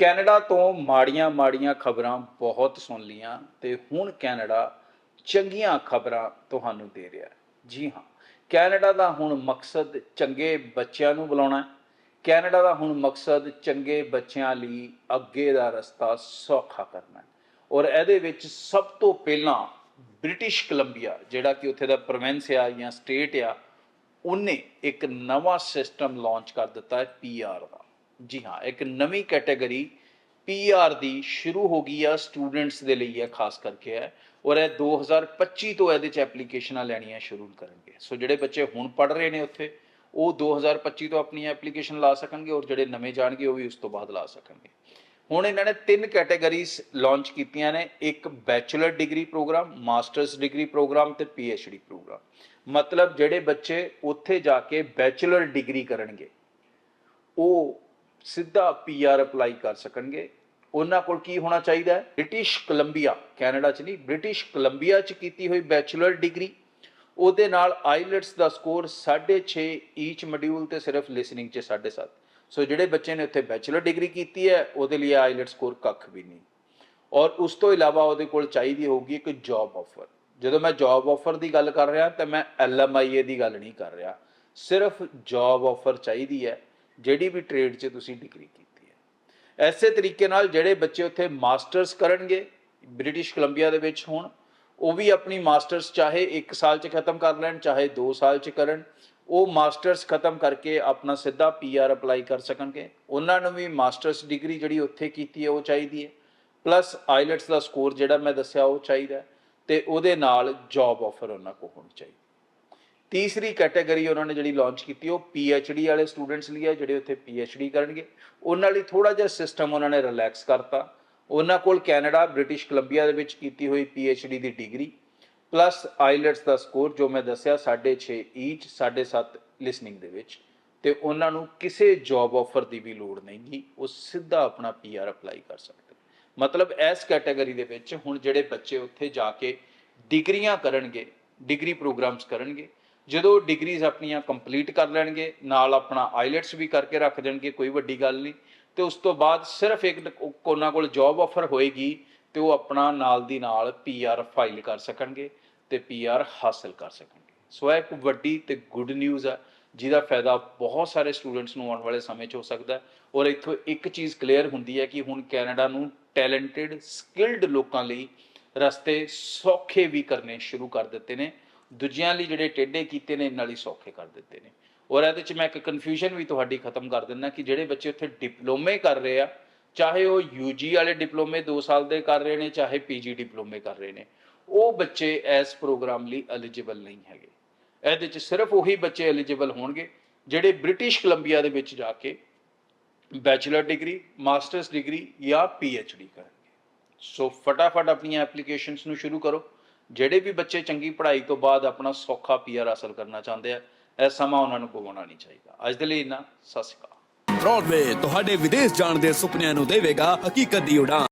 Canada ਤੋਂ ਮਾੜੀਆਂ ਮਾੜੀਆਂ ਖਬਰਾਂ ਬਹੁਤ ਸੁਣ ਲੀਆਂ ਤੇ ਹੁਣ ਕੈਨੇਡਾ ਚੰਗੀਆਂ ਖਬਰਾਂ ਤੁਹਾਨੂੰ ਦੇ ਰਿਹਾ ਜੀ ਹਾਂ, ਕੈਨੇਡਾ ਦਾ ਹੁਣ ਮਕਸਦ ਚੰਗੇ ਬੱਚਿਆਂ ਨੂੰ ਬੁਲਾਉਣਾ ਹੈ। ਕੈਨੇਡਾ ਦਾ ਹੁਣ ਮਕਸਦ ਚੰਗੇ ਬੱਚਿਆਂ ਲਈ ਅੱਗੇ ਦਾ ਰਸਤਾ ਸੌਖਾ ਕਰਨਾ ਹੈ। ਔਰ ਇਹਦੇ ਵਿੱਚ ਸਭ ਤੋਂ ਪਹਿਲਾਂ ਬ੍ਰਿਟਿਸ਼ ਕੋਲੰਬੀਆ, ਜਿਹੜਾ ਕਿ ਉੱਥੇ ਦਾ ਪ੍ਰੋਵਿੰਸ ਆ ਜਾਂ ਸਟੇਟ ਆ, ਉਹਨੇ ਇੱਕ ਨਵਾਂ ਸਿਸਟਮ ਲਾਂਚ ਕਰ ਦਿੱਤਾ ਹੈ ਪੀਆਰ ਦਾ। ਜੀ ਹਾਂ, ਇੱਕ ਨਵੀਂ ਕੈਟਾਗਰੀ ਪੀਆਰ ਦੀ ਸ਼ੁਰੂ ਹੋ ਗਈ ਆ ਸਟੂਡੈਂਟਸ ਦੇ ਲਈ ਹੈ ਖਾਸ ਕਰਕੇ ਹੈ ਔਰ ਇਹ 2025 ਤੋਂ ਇਹਦੇ ਚ ਐਪਲੀਕੇਸ਼ਨਾਂ ਲੈਣੀਆਂ ਸ਼ੁਰੂ ਕਰਨਗੇ। ਸੋ ਜਿਹੜੇ ਬੱਚੇ ਹੁਣ ਪੜ ਰਹੇ ਨੇ ਉੱਥੇ, ਉਹ 2025 ਤੋਂ ਆਪਣੀ ਐਪਲੀਕੇਸ਼ਨ ਲਾ ਸਕਣਗੇ ਔਰ ਜਿਹੜੇ ਨਵੇਂ ਜਾਣਗੇ, ਉਹ ਵੀ ਉਸ ਤੋਂ ਬਾਅਦ ਲਾ ਸਕਣਗੇ। ਹੁਣ ਇਹਨਾਂ ਨੇ ਤਿੰਨ ਕੈਟਾਗਰੀਜ਼ ਲਾਂਚ ਕੀਤੀਆਂ ਨੇ, ਇੱਕ bachelor degree program masters degree program ਤੇ ਪੀਐਚਡੀ ਪ੍ਰੋਗਰਾਮ ਮਤਲਬ ਜਿਹੜੇ ਬੱਚੇ ਉੱਥੇ ਜਾ ਕੇ ਬੈਚਲਰ ਡਿਗਰੀ ਕਰਨਗੇ, ਉਹ ਸਿੱਧਾ ਪੀਆਰ ਅਪਲਾਈ ਕਰ ਸਕਣਗੇ। ਉਹਨਾਂ ਕੋਲ ਕੀ ਹੋਣਾ ਚਾਹੀਦਾ ਹੈ? ਬ੍ਰਿਟਿਸ਼ ਕੋਲੰਬੀਆ ਕੈਨੇਡਾ 'ਚ ਨਹੀਂ ਬ੍ਰਿਟਿਸ਼ ਕੋਲੰਬੀਆ 'ਚ ਕੀਤੀ ਹੋਈ ਬੈਚਲਰ ਡਿਗਰੀ ਉਹਦੇ ਨਾਲ ਆਈਲੈਟਸ ਦਾ ਸਕੋਰ 6.5 ਈਚ ਮੋਡਿਊਲ ਤੇ ਸਿਰਫ ਲਿਸਨਿੰਗ 'ਚ 7.5 ਸੋ ਜਿਹੜੇ ਬੱਚੇ ਨੇ ਉੱਥੇ ਬੈਚਲਰ ਡਿਗਰੀ ਕੀਤੀ ਹੈ, ਉਹਦੇ ਲਈ ਆਈਲੈਟ ਸਕੋਰ ਕੱਖ ਵੀ ਨਹੀਂ। ਔਰ ਉਸ ਤੋਂ ਇਲਾਵਾ ਉਹਦੇ ਕੋਲ ਚਾਹੀਦੀ ਹੋਊਗੀ ਇੱਕ ਜੌਬ ਆਫਰ ਜਦੋਂ ਮੈਂ ਜੌਬ ਆਫਰ ਦੀ ਗੱਲ ਕਰ ਰਿਹਾ ਤਾਂ ਮੈਂ ਐਲਐਮਆਈਏ ਦੀ ਗੱਲ ਨਹੀਂ ਕਰ ਰਿਹਾ। ਸਿਰਫ ਜੌਬ ਆਫਰ ਚਾਹੀਦੀ ਹੈ। ਜਿਹੜੀ ਵੀ ਟ੍ਰੇਡ 'ਚ ਤੁਸੀਂ ਡਿਗਰੀ ਕੀਤੀ ਹੈ। ਐਸੇ ਤਰੀਕੇ ਨਾਲ ਜਿਹੜੇ ਬੱਚੇ ਉੱਥੇ ਮਾਸਟਰਸ ਕਰਨਗੇ ਬ੍ਰਿਟਿਸ਼ ਕੋਲੰਬੀਆ ਦੇ ਵਿੱਚ ਹੋਣ, ਉਹ ਵੀ ਆਪਣੀ ਮਾਸਟਰਸ ਚਾਹੇ 1 ਸਾਲ 'ਚ ਖਤਮ ਕਰ ਲੈਣ, ਚਾਹੇ 2 ਸਾਲ 'ਚ ਕਰਨ, ਉਹ ਮਾਸਟਰਸ ਖਤਮ ਕਰਕੇ ਆਪਣਾ ਸਿੱਧਾ ਪੀਆਰ ਅਪਲਾਈ ਕਰ ਸਕਣਗੇ। ਉਹਨਾਂ ਨੂੰ ਵੀ ਮਾਸਟਰਸ ਡਿਗਰੀ ਜਿਹੜੀ ਉੱਥੇ ਕੀਤੀ ਹੈ, ਉਹ ਚਾਹੀਦੀ ਹੈ। ਪਲੱਸ ਆਈਲੈਟਸ ਦਾ ਸਕੋਰ ਜਿਹੜਾ ਮੈਂ ਦੱਸਿਆ, ਉਹ ਚਾਹੀਦਾ ਹੈ ਤੇ ਉਹਦੇ ਨਾਲ ਜੌਬ ਆਫਰ ਉਹਨਾਂ ਕੋਲ ਹੋਣੀ ਚਾਹੀਦੀ ਤੀਸਰੀ ਕੈਟਾਗਰੀ ਉਹਨਾਂ ਨੇ ਜਿਹੜੀ ਲਾਂਚ ਕੀਤੀ, ਉਹ ਡੀ ਵਾਲੇ ਸਟੂਡੈਂਟਸ ਲਈ ਹੈ ਜਿਹੜੇ ਉੱਥੇ ਡੀ ਕਰਨਗੇ। ਉਹਨਾਂ ਲਈ ਥੋੜਾ ਜਿਹਾ ਸਿਸਟਮ ਉਹਨਾਂ ਨੇ ਰਿਲੈਕਸ ਕਰਤਾ। ਉਹਨਾਂ ਕੋਲ ਕੈਨੇਡਾ, ਬ੍ਰਿਟਿਸ਼ ਕੋਲੰਬੀਆ ਦੇ ਵਿੱਚ ਕੀਤੀ ਹੋਈ ਡੀ ਦੀ ਡਿਗਰੀ ਪਲੱਸ ਆਈਲੈਟਸ ਦਾ ਸਕੋਰ ਜੋ ਮੈਂ ਦੱਸਿਆ 6.5 ਈਚ 7.5 ਲਿਸਨਿੰਗ ਦੇ ਵਿੱਚ। ਤੇ ਉਹਨਾਂ ਨੂੰ ਕਿਸੇ ਜੌਬ ਆਫਰ ਦੀ ਵੀ ਲੋੜ ਨਹੀਂਗੀ ਉਹ ਸਿੱਧਾ ਆਪਣਾ ਪੀਆਰ ਅਪਲਾਈ ਕਰ ਸਕਦੇ। ਮਤਲਬ ਇਸ ਕੈਟਾਗਰੀ ਦੇ ਵਿੱਚ ਹੁਣ ਜਿਹੜੇ ਬੱਚੇ ਉੱਥੇ ਜਾ ਕੇ ਡਿਗਰੀਆਂ ਕਰਨਗੇ ਡਿਗਰੀ ਪ੍ਰੋਗਰਾਮਸ ਕਰਨਗੇ ਜਦੋਂ ਡਿਗਰੀਜ਼ ਆਪਣੀਆਂ ਕੰਪਲੀਟ ਕਰ ਲੈਣਗੇ, ਨਾਲ ਆਪਣਾ ਆਈਲੈਟਸ ਵੀ ਕਰਕੇ ਰੱਖ ਦੇਣਗੇ, ਕੋਈ ਵੱਡੀ ਗੱਲ ਨਹੀਂ। ਤੇ ਉਸ ਤੋਂ ਬਾਅਦ ਸਿਰਫ ਇੱਕ ਉਹਨਾਂ ਕੋਲ ਜੌਬ ਆਫਰ ਹੋਏਗੀ ਤੇ ਉਹ ਆਪਣਾ ਨਾਲ ਦੀ ਨਾਲ ਪੀਆਰ ਫਾਈਲ ਕਰ ਸਕਣਗੇ ਤੇ ਪੀਆਰ ਹਾਸਲ ਕਰ ਸਕਣਗੇ। ਸੋ ਇਹ ਇੱਕ ਵੱਡੀ ਤੇ ਗੁੱਡ ਨਿਊਜ਼ ਆ, ਜਿਹਦਾ ਫਾਇਦਾ ਬਹੁਤ ਸਾਰੇ ਸਟੂਡੈਂਟਸ ਨੂੰ ਆਉਣ ਵਾਲੇ ਸਮੇਂ 'ਚ ਹੋ ਸਕਦਾ ਹੈ। ਔਰ ਇੱਥੋਂ ਇੱਕ ਚੀਜ਼ ਕਲੀਅਰ ਹੁੰਦੀ ਹੈ ਕਿ ਹੁਣ ਕੈਨੇਡਾ ਨੂੰ ਟੈਲੈਂਟਡ ਸਕਿਲਡ ਲੋਕਾਂ ਲਈ ਰਸਤੇ ਸੌਖੇ ਵੀ ਕਰਨੇ ਸ਼ੁਰੂ ਕਰ ਦਿੱਤੇ ਨੇ। ਦੂਜਿਆਂ ਲਈ ਜਿਹੜੇ ਟੇਢੇ ਕੀਤੇ ਨੇ, ਇਹਨਾਂ ਲਈ ਸੌਖੇ ਕਰ ਦਿੱਤੇ ਨੇ। ਔਰ ਇਹਦੇ 'ਚ ਮੈਂ ਇੱਕ ਕਨਫਿਊਜ਼ਨ ਵੀ ਤੁਹਾਡੀ ਖਤਮ ਕਰ ਦਿੰਦਾ ਕਿ ਜਿਹੜੇ ਬੱਚੇ ਉੱਥੇ ਡਿਪਲੋਮੇ ਕਰ ਰਹੇ ਆ, ਚਾਹੇ ਉਹ ਯੂਜੀ ਵਾਲੇ ਡਿਪਲੋਮੇ 2 ਸਾਲ ਦੇ ਕਰ ਰਹੇ ਨੇ, ਚਾਹੇ ਪੀਜੀ ਡਿਪਲੋਮੇ ਕਰ ਰਹੇ ਨੇ, ਉਹ ਬੱਚੇ ਇਸ ਪ੍ਰੋਗਰਾਮ ਲਈ ਐਲੀਜੀਬਲ ਨਹੀਂ ਹੈਗੇ। ਇਹਦੇ 'ਚ ਸਿਰਫ ਉਹੀ ਬੱਚੇ ਐਲੀਜੀਬਲ ਹੋਣਗੇ, ਜਿਹੜੇ ਬ੍ਰਿਟਿਸ਼ ਕੋਲੰਬੀਆ ਦੇ ਵਿੱਚ ਜਾ ਕੇ ਬੈਚਲਰ ਡਿਗਰੀ ਮਾਸਟਰਸ ਡਿਗਰੀ ਜਾਂ ਪੀਐਚਡੀ ਕਰਨਗੇ। ਸੋ ਫਟਾਫਟ ਆਪਣੀਆਂ ਐਪਲੀਕੇਸ਼ਨਸ ਨੂੰ ਸ਼ੁਰੂ ਕਰੋ। ਜਿਹੜੇ ਵੀ ਬੱਚੇ ਚੰਗੀ ਪੜ੍ਹਾਈ ਤੋਂ ਬਾਅਦ ਆਪਣਾ ਸੌਖਾ ਪੀਆਰ ਹਾਸਲ ਕਰਨਾ ਚਾਹੁੰਦੇ ਆ, ਇਹ ਸਮਾਂ ਉਹਨਾਂ ਨੂੰ ਗਵਾਉਣਾ ਨਹੀਂ ਚਾਹੀਦਾ। ਅੱਜ ਦੇ ਲਈ ਇੰਨਾ, ਸਤਿ ਸ਼੍ਰੀ ਅਕਾਲ। ਬ੍ਰੌਡਵੇ ਤੁਹਾਡੇ ਵਿਦੇਸ਼ ਜਾਣ ਦੇ ਸੁਪਨਿਆਂ ਨੂੰ ਦੇਵੇਗਾ ਹਕੀਕਤ ਦੀ ਉਡਾਨ।